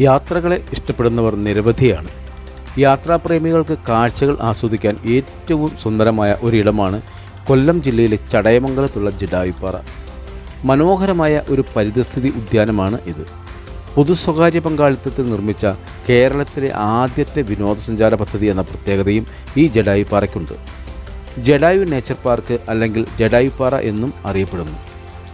യാത്രകളെ ഇഷ്ടപ്പെടുന്നവർ നിരവധിയാണ്. യാത്രാപ്രേമികൾക്ക് കാഴ്ചകൾ ആസ്വദിക്കാൻ ഏറ്റവും സുന്ദരമായ ഒരിടമാണ് കൊല്ലം ജില്ലയിലെ ചടയമംഗലത്തുള്ള ജഡായുപ്പാറ. മനോഹരമായ ഒരു പരിതസ്ഥിതി ഉദ്യാനമാണ് ഇത്. പൊതു സ്വകാര്യ പങ്കാളിത്തത്തിൽ നിർമ്മിച്ച കേരളത്തിലെ ആദ്യത്തെ വിനോദസഞ്ചാര പദ്ധതി എന്ന പ്രത്യേകതയും ഈ ജഡായുപ്പാറയ്ക്കുണ്ട്. ജഡായു നേച്ചർ പാർക്ക് അല്ലെങ്കിൽ ജഡായുപ്പാറ എന്നും അറിയപ്പെടുന്നു.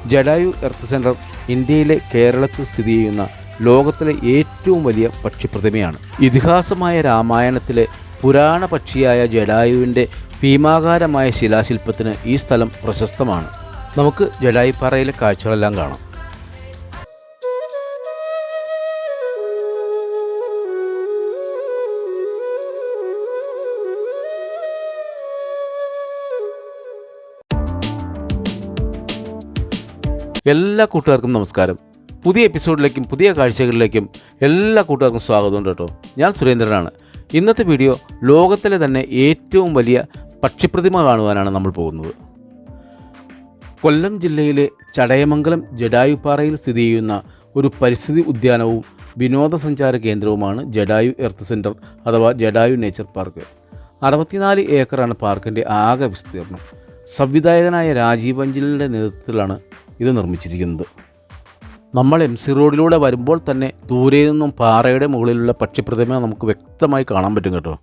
ജഡായു എർത്ത് സെന്റർ ഇന്ത്യയിലെ കേരളത്തിൽ സ്ഥിതി ചെയ്യുന്ന ലോകത്തിലെ ഏറ്റവും വലിയ പക്ഷിപ്രതിമയാണ്. ഇതിഹാസമായ രാമായണത്തിലെ പുരാണ പക്ഷിയായ ജഡായുവിന്റെ ഭീമാകാരമായ ശിലാശില്പത്തിന് ഈ സ്ഥലം പ്രശസ്തമാണ്. നമുക്ക് ജഡായിപ്പാറയിലെ കാഴ്ചകളെല്ലാം കാണാം. എല്ലാ കൂട്ടുകാർക്കും നമസ്കാരം. പുതിയ എപ്പിസോഡിലേക്കും പുതിയ കാഴ്ചകളിലേക്കും എല്ലാ കൂട്ടുകാർക്കും സ്വാഗതമുണ്ട് കേട്ടോ. ഞാൻ സുരേന്ദ്രനാണ്. ഇന്നത്തെ വീഡിയോ ലോകത്തിലെ തന്നെ ഏറ്റവും വലിയ പക്ഷിപ്രതിമ കാണുവാനാണ് നമ്മൾ പോകുന്നത്. കൊല്ലം ജില്ലയിലെ ചടയമംഗലം ജഡായുപ്പാറയിൽ സ്ഥിതി ചെയ്യുന്ന ഒരു പരിസ്ഥിതി ഉദ്യാനവും വിനോദസഞ്ചാര കേന്ദ്രവുമാണ് ജഡായു എർത്ത് സെന്റർ അഥവാ ജഡായു നേച്ചർ പാർക്ക്. അറുപത്തിനാല് ഏക്കറാണ് പാർക്കിന്റെ ആകെ വിസ്തീർണം സംവിധായകനായ രാജീവ് അഞ്ചലിന്റെ നേതൃത്വത്തിലാണ് ഇത് നിർമ്മിച്ചിരിക്കുന്നത്. നമ്മൾ എം സി റോഡിലൂടെ വരുമ്പോൾ തന്നെ ദൂരെ നിന്നും പാറയുടെ മുകളിലുള്ള പക്ഷിപ്രതിമ നമുക്ക് വ്യക്തമായി കാണാൻ പറ്റും കേട്ടോ.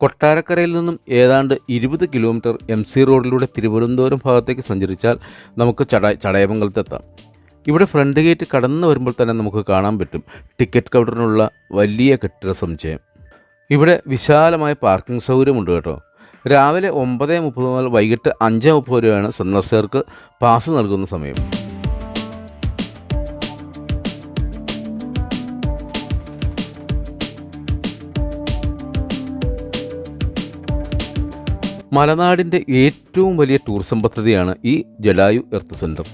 കൊട്ടാരക്കരയിൽ നിന്നും ഏതാണ്ട് ഇരുപത് കിലോമീറ്റർ എം സി റോഡിലൂടെ തിരുവനന്തപുരം ഭാഗത്തേക്ക് സഞ്ചരിച്ചാൽ നമുക്ക് ചട ചടയമംഗലത്തെത്താം ഇവിടെ ഫ്രണ്ട് ഗേറ്റ് കടന്നു വരുമ്പോൾ തന്നെ നമുക്ക് കാണാൻ പറ്റും ടിക്കറ്റ് കൗണ്ടറിനുള്ള വലിയ കെട്ടിട സമുച്ചയം. ഇവിടെ വിശാലമായ പാർക്കിംഗ് സൗകര്യമുണ്ട് കേട്ടോ. രാവിലെ ഒമ്പത് മുപ്പത് മുതൽ വൈകിട്ട് അഞ്ച് മുപ്പത് വരെയാണ് സന്ദർശകർക്ക് പാസ് നൽകുന്ന സമയം. മലനാടിന്റെ ഏറ്റവും വലിയ ടൂറിസം പദ്ധതിയാണ് ഈ ജലായു എർത്ത് സെന്റർ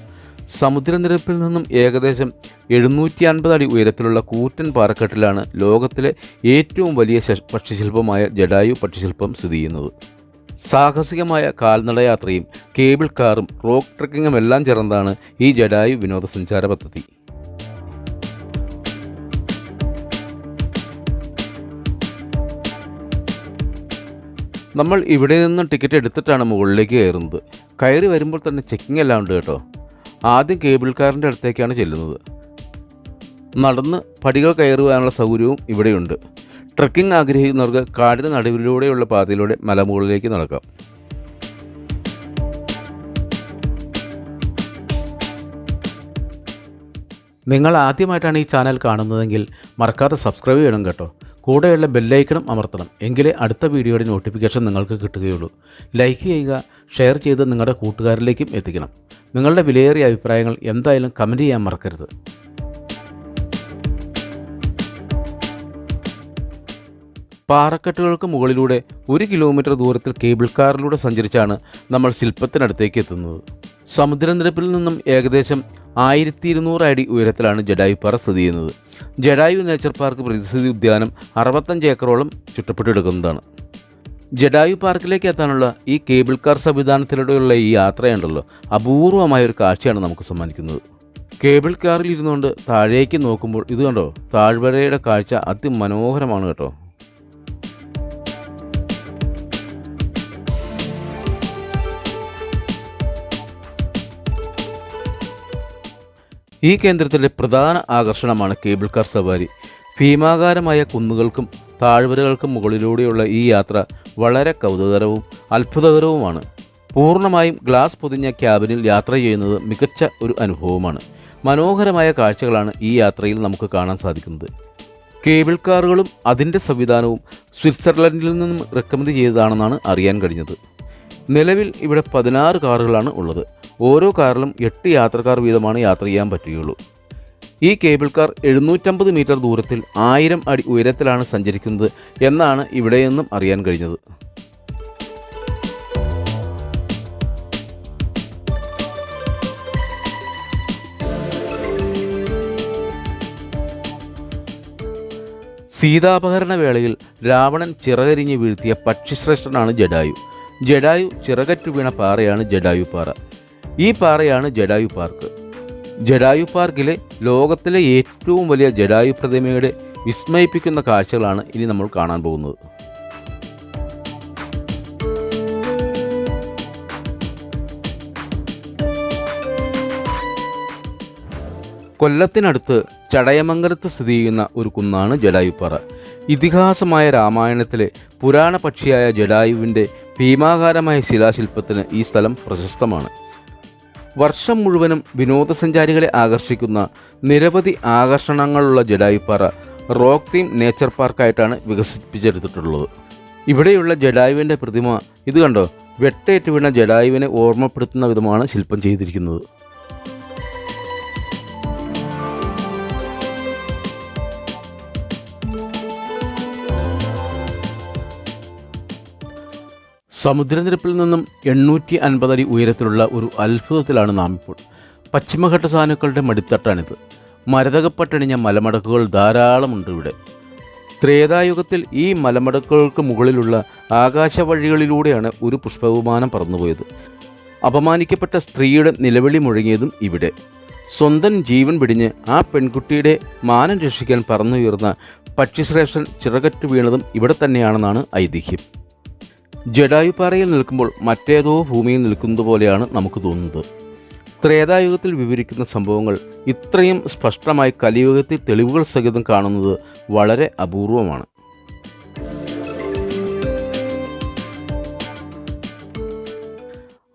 സമുദ്രനിരപ്പിൽ നിന്നും ഏകദേശം എഴുന്നൂറ്റി അൻപത് അടി ഉയരത്തിലുള്ള കൂറ്റൻ പാറക്കെട്ടിലാണ് ലോകത്തിലെ ഏറ്റവും വലിയ പക്ഷിശില്പമായ ജഡായു പക്ഷിശില്പം സ്ഥിതി ചെയ്യുന്നത്. സാഹസികമായ കാൽനടയാത്രയും കേബിൾ കാറും റോക്ക് ട്രക്കിങ്ങും എല്ലാം ചേർന്നതാണ് ഈ ജഡായു വിനോദസഞ്ചാര പദ്ധതി. നമ്മൾ ഇവിടെ നിന്ന് ടിക്കറ്റ് എടുത്തിട്ടാണ് മുകളിലേക്ക് കയറുന്നത്. കയറി വരുമ്പോൾ തന്നെ ചെക്കിംഗ് എല്ലാം ഉണ്ട് കേട്ടോ. ആദ്യം കേബിൾ കാറിന്റെ അടുത്തേക്കാണ് ചെല്ലുന്നത്. നടന്ന് പടികൾ കയറുവാനുള്ള സൗകര്യവും ഇവിടെയുണ്ട്. ട്രക്കിംഗ് ആഗ്രഹിക്കുന്നവർക്ക് കാടിന് നടുവിലൂടെയുള്ള പാതയിലൂടെ മലമുകളിലേക്ക് നടക്കാം. നിങ്ങൾ ആദ്യമായിട്ടാണ് ഈ ചാനൽ കാണുന്നതെങ്കിൽ മറക്കാതെ സബ്സ്ക്രൈബ് ചെയ്യണം കേട്ടോ. കൂടെയുള്ള ബെല്ലൈക്കണം അമർത്തണം. എങ്കിലേ അടുത്ത വീഡിയോയുടെ നോട്ടിഫിക്കേഷൻ നിങ്ങൾക്ക് കിട്ടുകയുള്ളൂ. ലൈക്ക് ചെയ്യുക ഷെയർ ചെയ്ത് നിങ്ങളുടെ കൂട്ടുകാരിലേക്കും എത്തിക്കണം. നിങ്ങളുടെ വിലയേറിയ അഭിപ്രായങ്ങൾ എന്തായാലും കമന്റ് ചെയ്യാൻ മറക്കരുത്. പാറക്കെട്ടുകൾക്ക് മുകളിലൂടെ ഒരു കിലോമീറ്റർ ദൂരത്തിൽ കേബിൾ കാറിലൂടെ സഞ്ചരിച്ചാണ് നമ്മൾ ശില്പത്തിനടുത്തേക്ക് എത്തുന്നത്. സമുദ്രനിരപ്പിൽ നിന്നും ഏകദേശം ആയിരത്തി ഇരുന്നൂറ് അടി ഉയരത്തിലാണ് ജഡായുപ്പാറ സ്ഥിതി ചെയ്യുന്നത്. ജഡായു നേച്ചർ പാർക്ക് പ്രതിസ്ഥിതി ഉദ്യാനം അറുപത്തഞ്ച് ഏക്കറോളം ചുറ്റപ്പെട്ടെടുക്കുന്നതാണ് ജഡായു പാർക്കിലേക്ക് എത്താനുള്ള ഈ കേബിൾ കാർ സംവിധാനത്തിലൂടെയുള്ള ഈ യാത്രയുണ്ടല്ലോ. അപൂർവമായ ഒരു കാഴ്ചയാണ് നമുക്ക് സമ്മാനിക്കുന്നത്. കേബിൾ കാറിൽ ഇരുന്നുകൊണ്ട് താഴേക്ക് നോക്കുമ്പോൾ ഇത് കണ്ടോ? താഴ്വരയുടെ കാഴ്ച അതിമനോഹരമാണ് കേട്ടോ. ഈ കേന്ദ്രത്തിലെ പ്രധാന ആകർഷണമാണ് കേബിൾ കാർ സവാരി. ഭീമാകാരമായ കുന്നുകൾക്കും താഴ്വരകൾക്കും മുകളിലൂടെയുള്ള ഈ യാത്ര വളരെ കൗതുകരവും അത്ഭുതകരവുമാണ്. പൂർണമായും ഗ്ലാസ് പൊതിഞ്ഞ ക്യാബിനിൽ യാത്ര ചെയ്യുന്നത് മികച്ച ഒരു അനുഭവമാണ്. മനോഹരമായ കാഴ്ചകളാണ് ഈ യാത്രയിൽ നമുക്ക് കാണാൻ സാധിക്കുന്നത്. കേബിൾ കാറുകളും അതിന്റെ സംവിധാനവും സ്വിറ്റ്സർലൻഡിൽ നിന്നും റെക്കമെൻഡ് ചെയ്തതാണെന്നാണ് അറിയാൻ കഴിഞ്ഞത്. നിലവിൽ ഇവിടെ പതിനാറ് കാറുകളാണ് ഉള്ളത്. ഓരോ കാറിലും എട്ട് യാത്രക്കാർ വീതമാണ് യാത്ര ചെയ്യാൻ പറ്റുകയുള്ളൂ. ഈ കേബിൾ കാർ എഴുന്നൂറ്റമ്പത് മീറ്റർ ദൂരത്തിൽ ആയിരം അടി ഉയരത്തിലാണ് സഞ്ചരിക്കുന്നത് എന്നാണ് ഇവിടെ നിന്നും അറിയാൻ കഴിഞ്ഞത്. സീതാപഹരണ വേളയിൽ രാവണൻ ചിറകരിഞ്ഞ് വീഴ്ത്തിയ പക്ഷിശ്രേഷ്ഠനാണ് ജഡായു. ജഡായു ചിറകറ്റു വീണ പാറയാണ് ജഡായു പാറ. ഈ പാറയാണ് ജഡായു പാർക്ക്. ജഡായു പാർക്കിലെ ലോകത്തിലെ ഏറ്റവും വലിയ ജഡായു പ്രതിമയുടെ വിസ്മയിപ്പിക്കുന്ന കാഴ്ചകളാണ് ഇനി നമ്മൾ കാണാൻ പോകുന്നത്. കൊല്ലത്തിനടുത്ത് ചടയമംഗലത്ത് സ്ഥിതി ചെയ്യുന്ന ഒരു കുന്നാണ് ജഡായുപ്പാറ ഇതിഹാസമായ രാമായണത്തിലെ പുരാണ പക്ഷിയായ ജഡായുവിന്റെ ഭീമാകാരമായ ശിലാശില്പത്തിന് ഈ സ്ഥലം പ്രശസ്തമാണ്. വർഷം മുഴുവനും വിനോദസഞ്ചാരികളെ ആകർഷിക്കുന്ന നിരവധി ആകർഷണങ്ങളുള്ള ജഡായുപ്പാറ റോക്ക് തീം നേച്ചർ പാർക്കായിട്ടാണ് വികസിപ്പിച്ചെടുത്തിട്ടുള്ളത്. ഇവിടെയുള്ള ജഡായുവിന്റെ പ്രതിമ ഇത് കണ്ടോ? വെട്ടേറ്റ് ജഡായുവിനെ ഓർമ്മപ്പെടുത്തുന്ന വിധമാണ് ശില്പം ചെയ്തിരിക്കുന്നത്. സമുദ്രനിരപ്പിൽ നിന്നും എണ്ണൂറ്റി അൻപത് അടി ഉയരത്തിലുള്ള ഒരു അത്ഭുതത്തിലാണ് നാം ഇപ്പോൾ പശ്ചിമഘട്ട സാനുക്കളുടെ മടിത്തട്ടാണിത്. മരതകപ്പട്ടണിഞ്ഞ മലമടക്കുകൾ ധാരാളമുണ്ട് ഇവിടെ. ത്രേതായുഗത്തിൽ ഈ മലമടക്കുകൾക്ക് മുകളിലുള്ള ആകാശവഴികളിലൂടെയാണ് ഒരു പുഷ്പവിമാനം പറന്നുപോയത്. അപമാനിക്കപ്പെട്ട സ്ത്രീയുടെ നിലവിളി മുഴങ്ങിയതും ഇവിടെ. സ്വന്തം ജീവൻ പിടിഞ്ഞ് ആ പെൺകുട്ടിയുടെ മാനം രക്ഷിക്കാൻ പറന്നുയർന്ന പക്ഷിശ്രേഷ്ഠൻ ചിറകറ്റ് വീണതും ഇവിടെ തന്നെയാണെന്നാണ് ഐതിഹ്യം. ജഡായുപാറയിൽ നിൽക്കുമ്പോൾ മറ്റേതോ ഭൂമിയിൽ നിൽക്കുന്നത് പോലെയാണ് നമുക്ക് തോന്നുന്നത്. ത്രേതായുഗത്തിൽ വിവരിക്കുന്ന സംഭവങ്ങൾ ഇത്രയും സ്പഷ്ടമായി കലിയുഗത്തിൽ തെളിവുകൾ സഹിതം കാണുന്നത് വളരെ അപൂർവമാണ്.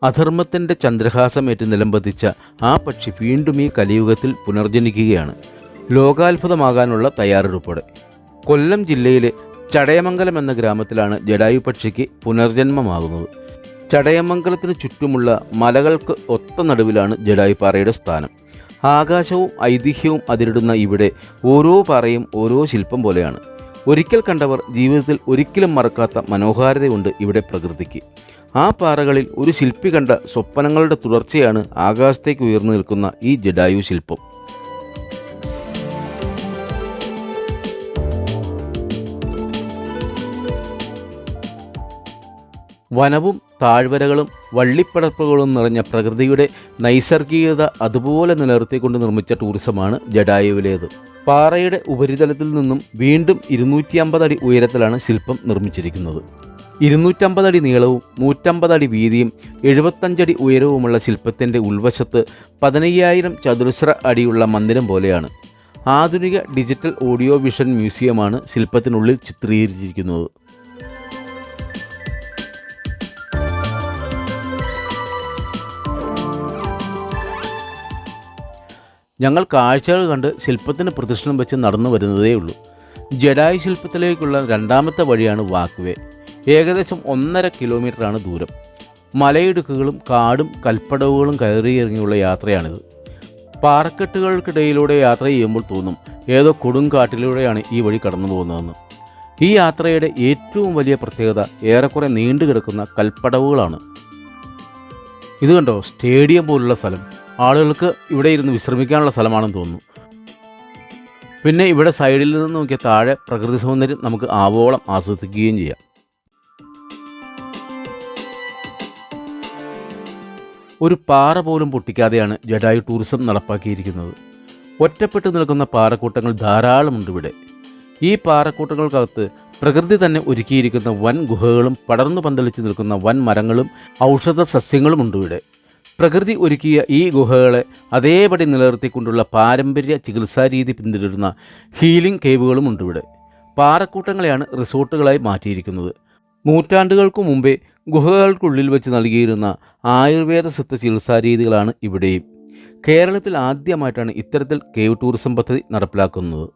അധർമ്മത്തിന്റെ ചന്ദ്രഹാസമേറ്റ് നിലംപതിച്ച ആ പക്ഷി വീണ്ടും ഈ കലിയുഗത്തിൽ പുനർജനിക്കുകയാണ്. ലോകാത്ഭുതമാകാനുള്ള തയ്യാറെടുപ്പോടെ. കൊല്ലം ജില്ലയിലെ ചടയമംഗലം എന്ന ഗ്രാമത്തിലാണ് ജഡായു പക്ഷിക്ക് പുനർജന്മമാകുന്നത്. ചടയമംഗലത്തിന് ചുറ്റുമുള്ള മലകൾക്ക് ഒത്ത നടുവിലാണ് ജഡായുപാറയുടെ സ്ഥാനം. ആകാശവും ഐതിഹ്യവും അതിരിടുന്ന ഇവിടെ ഓരോ പാറയും ഓരോ ശില്പം പോലെയാണ്. ഒരിക്കൽ കണ്ടവർ ജീവിതത്തിൽ ഒരിക്കലും മറക്കാത്ത മനോഹാരിതയുണ്ട് ഇവിടെ പ്രകൃതിക്ക്. ആ പാറകളിൽ ഒരു ശില്പി കണ്ട സ്വപ്നങ്ങളുടെ തുടർച്ചയാണ് ആകാശത്തേക്ക് ഉയർന്നു നിൽക്കുന്ന ഈ ജഡായു ശില്പം. വനവും താഴ്വരകളും വള്ളിപ്പടപ്പുകളും നിറഞ്ഞ പ്രകൃതിയുടെ നൈസർഗികത അതുപോലെ നിലനിർത്തിക്കൊണ്ട് നിർമ്മിച്ച ടൂറിസമാണ് ജഡായുവിലേത്. പാറയുടെ ഉപരിതലത്തിൽ നിന്നും വീണ്ടും ഇരുന്നൂറ്റി അമ്പത് അടി ഉയരത്തിലാണ് ശില്പം നിർമ്മിച്ചിരിക്കുന്നത്. ഇരുന്നൂറ്റമ്പത് അടി നീളവും നൂറ്റമ്പത് അടി വീതിയും എഴുപത്തഞ്ചടി ഉയരവുമുള്ള ശില്പത്തിന്റെ ഉൾവശത്ത് പതിനയ്യായിരം ചതുരശ്ര അടിയുള്ള മന്ദിരം പോലെയാണ്. ആധുനിക ഡിജിറ്റൽ ഓഡിയോ വിഷൻ മ്യൂസിയമാണ് ശില്പത്തിനുള്ളിൽ ചിത്രീകരിച്ചിരിക്കുന്നത്. ഞങ്ങൾ കാഴ്ചകൾ കണ്ട് ശില്പത്തിന് പ്രദക്ഷിണം വെച്ച് നടന്നു വരുന്നതേ ഉള്ളൂ. ജഡായു ശില്പത്തിലേക്കുള്ള രണ്ടാമത്തെ വഴിയാണ് വാക്ക്വേ ഏകദേശം ഒന്നര കിലോമീറ്ററാണ് ദൂരം. മലയിടുക്കുകളും കാടും കൽപ്പടവുകളും കയറിയിറങ്ങിയുള്ള യാത്രയാണിത്. പാറക്കെട്ടുകൾക്കിടയിലൂടെ യാത്ര ചെയ്യുമ്പോൾ തോന്നും ഏതോ കൊടുങ്കാട്ടിലൂടെയാണ് ഈ വഴി കടന്നു പോകുന്നതെന്ന്. ഈ യാത്രയുടെ ഏറ്റവും വലിയ പ്രത്യേകത ഏറെക്കുറെ നീണ്ടു കിടക്കുന്ന കൽപ്പടവുകളാണ്. ഇത് കണ്ടോ? സ്റ്റേഡിയം പോലുള്ള സ്ഥലം. ആളുകൾക്ക് ഇവിടെ ഇരുന്ന് വിശ്രമിക്കാനുള്ള സ്ഥലമാണെന്ന് തോന്നുന്നു. പിന്നെ ഇവിടെ സൈഡിൽ നിന്ന് നോക്കിയ താഴെ പ്രകൃതി സൗന്ദര്യം നമുക്ക് ആവോളം ആസ്വദിക്കുകയും ചെയ്യാം. ഒരു പാറ പോലും പൊട്ടിക്കാതെയാണ് ജഡായു ടൂറിസം നടപ്പാക്കിയിരിക്കുന്നത്. ഒറ്റപ്പെട്ടു നിൽക്കുന്ന പാറക്കൂട്ടങ്ങൾ ധാരാളമുണ്ട് ഇവിടെ. ഈ പാറക്കൂട്ടങ്ങൾക്കകത്ത് പ്രകൃതി തന്നെ ഒരുക്കിയിരിക്കുന്ന വൻ ഗുഹകളും പടർന്നു പന്തലിച്ച് നിൽക്കുന്ന വൻ മരങ്ങളും ഔഷധ സസ്യങ്ങളുമുണ്ട് ഇവിടെ. പ്രകൃതി ഒരുക്കിയ ഈ ഗുഹകളെ അതേപടി നിലനിർത്തിക്കൊണ്ടുള്ള പാരമ്പര്യ ചികിത്സാരീതി പിന്തുടരുന്ന ഹീലിംഗ് കേവുകളും ഉണ്ട് ഇവിടെ. പാറക്കൂട്ടങ്ങളെയാണ് റിസോർട്ടുകളായി മാറ്റിയിരിക്കുന്നത്. നൂറ്റാണ്ടുകൾക്ക് മുമ്പേ ഗുഹകൾക്കുള്ളിൽ വെച്ച് നൽകിയിരുന്ന ആയുർവേദ സിദ്ധ ചികിത്സാരീതികളാണ് ഇവിടെയും. കേരളത്തിൽ ആദ്യമായിട്ടാണ് ഇത്തരത്തിൽ കേവ് ടൂറിസം പദ്ധതി നടപ്പിലാക്കുന്നത്.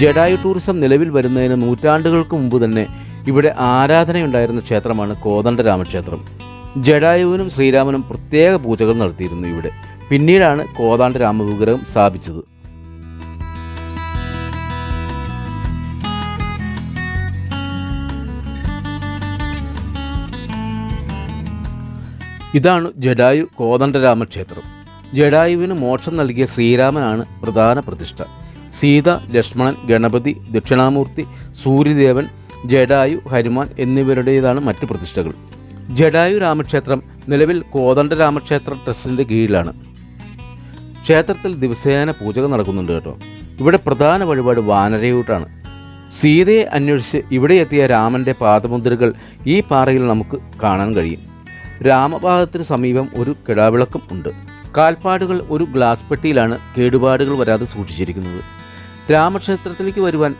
ജഡായു ടൂറിസം നിലവിൽ വരുന്നതിന് നൂറ്റാണ്ടുകൾക്ക് മുമ്പ് തന്നെ ഇവിടെ ആരാധനയുണ്ടായിരുന്ന ക്ഷേത്രമാണ് കോദണ്ഡരാമക്ഷേത്രം ജഡായുവിനും ശ്രീരാമനും പ്രത്യേക പൂജകൾ നടത്തിയിരുന്നു ഇവിടെ. പിന്നീടാണ് കോദാണ്ഡ വിഗ്രഹം സ്ഥാപിച്ചത്. ഇതാണ് ജഡായു കോദണ്ഡരാമ ക്ഷേത്രം ജഡായുവിന് മോക്ഷം നൽകിയ ശ്രീരാമനാണ് പ്രധാന പ്രതിഷ്ഠ. സീത ലക്ഷ്മണൻ ഗണപതി ദക്ഷിണാമൂർത്തി സൂര്യദേവൻ ജഡായു ഹനുമാൻ എന്നിവരുടേതാണ് മറ്റ് പ്രതിഷ്ഠകൾ. ജഡായു രാമക്ഷേത്രം നിലവിൽ കോതണ്ട രാമക്ഷേത്ര ട്രസ്റ്റിന്റെ കീഴിലാണ്. ക്ഷേത്രത്തിൽ ദിവസേന പൂജകൾ നടക്കുന്നുണ്ട് കേട്ടോ. ഇവിടെ പ്രധാന വഴിപാട് വാനരയൂട്ടാണ്. സീതയെ അന്വേഷിച്ച് ഇവിടെ എത്തിയ രാമന്റെ പാദമുദ്രകൾ ഈ പാറയിൽ നമുക്ക് കാണാൻ കഴിയും. രാമപാദത്തിന് സമീപം ഒരു കിടാവിളക്കും ഉണ്ട്. കാൽപ്പാടുകൾ ഒരു ഗ്ലാസ് പെട്ടിയിലാണ് കേടുപാടുകൾ വരാതെ സൂക്ഷിച്ചിരിക്കുന്നത്. രാമക്ഷേത്രത്തിലേക്ക് വരുവാൻ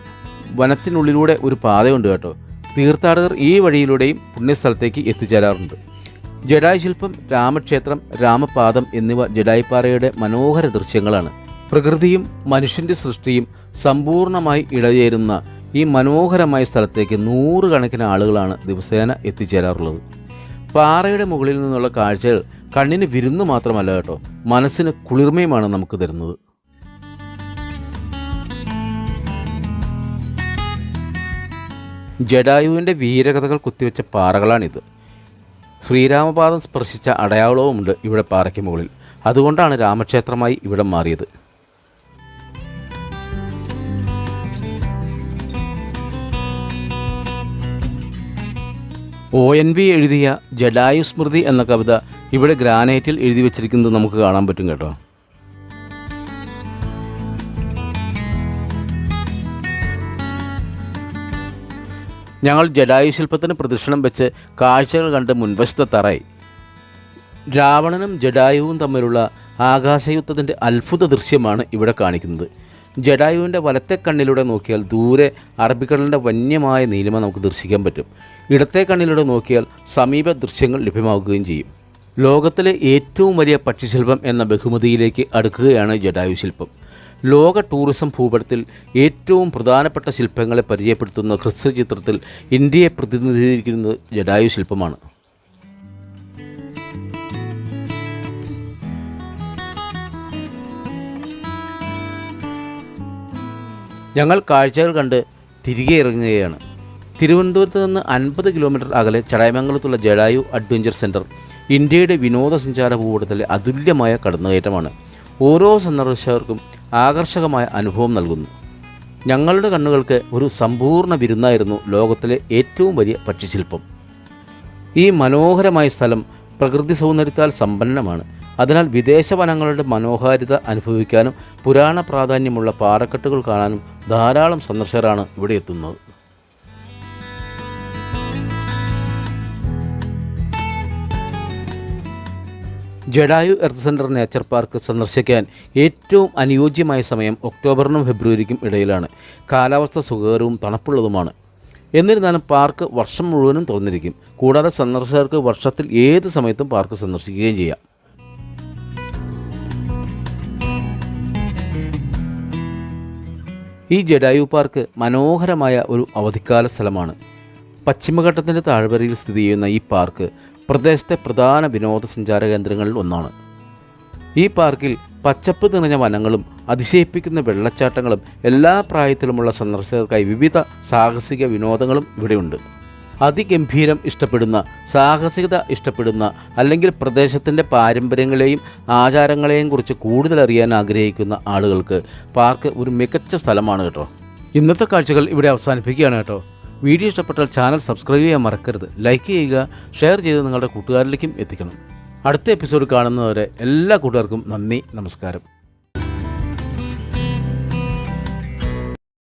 വനത്തിനുള്ളിലൂടെ ഒരു പാതയുണ്ട് കേട്ടോ. തീർത്ഥാടകർ ഈ വഴിയിലൂടെയും പുണ്യസ്ഥലത്തേക്ക് എത്തിച്ചേരാറുണ്ട്. ജഡായു ശില്പം രാമക്ഷേത്രം രാമപാദം എന്നിവ ജഡായിപ്പാറയുടെ മനോഹര ദൃശ്യങ്ങളാണ്. പ്രകൃതിയും മനുഷ്യന്റെ സൃഷ്ടിയും സമ്പൂർണമായി ഇടചേരുന്ന ഈ മനോഹരമായ സ്ഥലത്തേക്ക് നൂറുകണക്കിന് ആളുകളാണ് ദിവസേന എത്തിച്ചേരാറുള്ളത്. പാറയുടെ മുകളിൽ നിന്നുള്ള കാഴ്ചകൾ കണ്ണിന് വിരുന്നു മാത്രമല്ല കേട്ടോ. മനസ്സിന് കുളിർമയുമാണ് നമുക്ക് തരുന്നത്. ജഡായുവിന്റെ വീരകഥകൾ കുത്തിവെച്ച പാറകളാണിത്. ശ്രീരാമപാദം സ്പർശിച്ച അടയാളവുമുണ്ട് ഇവിടെ പാറയ്ക്ക് മുകളിൽ. അതുകൊണ്ടാണ് രാമക്ഷേത്രമായി ഇവിടെ മാറിയത്. ഒ എൻ വി എഴുതിയ ജഡായു സ്മൃതി എന്ന കവിത ഇവിടെ ഗ്രാനൈറ്റിൽ എഴുതി വച്ചിരിക്കുന്നത് നമുക്ക് കാണാൻ പറ്റും കേട്ടോ. ഞങ്ങൾ ജഡായു ശില്പത്തിന് പ്രദക്ഷിണം വെച്ച് കാഴ്ചകൾ കണ്ട് മുൻവശത്തെ തറയി. രാവണനും ജഡായുവും തമ്മിലുള്ള ആകാശയുദ്ധത്തിന്റെ അത്ഭുത ദൃശ്യമാണ് ഇവിടെ കാണിക്കുന്നത്. ജഡായുവിന്റെ വലത്തെ കണ്ണിലൂടെ നോക്കിയാൽ ദൂരെ അറബിക്കടലിന്റെ വന്യമായ നീലിമ നമുക്ക് ദർശിക്കാൻ പറ്റും. ഇടത്തെ കണ്ണിലൂടെ നോക്കിയാൽ സമീപ ദൃശ്യങ്ങൾ ലഭ്യമാവുകയും ചെയ്യും. ലോകത്തിലെ ഏറ്റവും വലിയ പക്ഷിശില്പം എന്ന ബഹുമതിയിലേക്ക് അടുക്കുകയാണ് ജഡായു ശില്പം ലോക ടൂറിസം ഭൂപടത്തിൽ ഏറ്റവും പ്രധാനപ്പെട്ട ശില്പങ്ങളെ പരിചയപ്പെടുത്തുന്ന ഹ്രസ്വ ചിത്രത്തിൽ ഇന്ത്യയെ പ്രതിനിധീകരിക്കുന്നത് ജഡായു ശില്പമാണ്. ഞങ്ങൾ കാഴ്ചകൾ കണ്ട് തിരികെ ഇറങ്ങുകയാണ്. തിരുവനന്തപുരത്ത് നിന്ന് അൻപത് കിലോമീറ്റർ അകലെ ചടയമംഗലത്തുള്ള ജഡായു അഡ്വഞ്ചർ സെന്റർ ഇന്ത്യയുടെ വിനോദസഞ്ചാര ഭൂപടത്തിലെ അതുല്യമായ കടന്നുകയറ്റമാണ്. ഓരോ സന്ദർശകർക്കും ആകർഷകമായ അനുഭവം നൽകുന്നു. ഞങ്ങളുടെ കണ്ണുകൾക്ക് ഒരു സമ്പൂർണ വിരുന്നായിരുന്നു ലോകത്തിലെ ഏറ്റവും വലിയ പക്ഷിശില്പം. ഈ മനോഹരമായ സ്ഥലം പ്രകൃതി സൗന്ദര്യത്താൽ സമ്പന്നമാണ്. അതിനാൽ വിദേശ വനങ്ങളുടെ മനോഹാരിത അനുഭവിക്കാനും പുരാണ പ്രാധാന്യമുള്ള പാറക്കെട്ടുകൾ കാണാനും ധാരാളം സന്ദർശകരാണ് ഇവിടെ എത്തുന്നത്. Jatayu earth centre nature park സന്ദർശിക്കാൻ ഏറ്റവും അനുയോജ്യമായ സമയം ഒക്ടോബറിനും ഫെബ്രുവരിക്കും ഇടയിലാണ്. കാലാവസ്ഥ സുഖകരവും തണുപ്പുള്ളതുമാണ്. എന്നിരുന്നാലും പാർക്ക് വർഷം മുഴുവനും തുറന്നിരിക്കും. കൂടാതെ സന്ദർശകർക്ക് വർഷത്തിൽ ഏത് സമയത്തും പാർക്ക് സന്ദർശിക്കുകയും ചെയ്യാം. ഈ ജഡായു പാർക്ക് മനോഹരമായ ഒരു അവധിക്കാല സ്ഥലമാണ്. പശ്ചിമഘട്ടത്തിന്റെ താഴ്വരയിൽ സ്ഥിതി ചെയ്യുന്ന ഈ പാർക്ക് പ്രദേശത്തെ പ്രധാന വിനോദസഞ്ചാര കേന്ദ്രങ്ങളിൽ ഒന്നാണ്. ഈ പാർക്കിൽ പച്ചപ്പ് നിറഞ്ഞ വനങ്ങളും അതിശയിപ്പിക്കുന്ന വെള്ളച്ചാട്ടങ്ങളും എല്ലാ പ്രായത്തിലുമുള്ള സന്ദർശകർക്കായി വിവിധ സാഹസിക വിനോദങ്ങളും ഇവിടെയുണ്ട്. അതിഗംഭീരം ഇഷ്ടപ്പെടുന്ന സാഹസികത ഇഷ്ടപ്പെടുന്ന അല്ലെങ്കിൽ പ്രദേശത്തിന്റെ പാരമ്പര്യങ്ങളെയും ആചാരങ്ങളെയും കുറിച്ച് കൂടുതൽ അറിയാൻ ആഗ്രഹിക്കുന്ന ആളുകൾക്ക് പാർക്ക് ഒരു മികച്ച സ്ഥലമാണ് കേട്ടോ. ഇന്നത്തെ കാഴ്ചകൾ ഇവിടെ അവസാനിപ്പിക്കുകയാണ് കേട്ടോ. വീഡിയോ ഇഷ്ടപ്പെട്ടാൽ ചാനൽ സബ്സ്ക്രൈബ് ചെയ്യാൻ മറക്കരുത്. ലൈക്ക് ചെയ്യുക ഷെയർ ചെയ്ത് നിങ്ങളുടെ കൂട്ടുകാരിലേക്കും എത്തിക്കണം. അടുത്ത എപ്പിസോഡ് കാണുന്നവരെ എല്ലാ കൂട്ടുകാർക്കും നന്ദി നമസ്കാരം.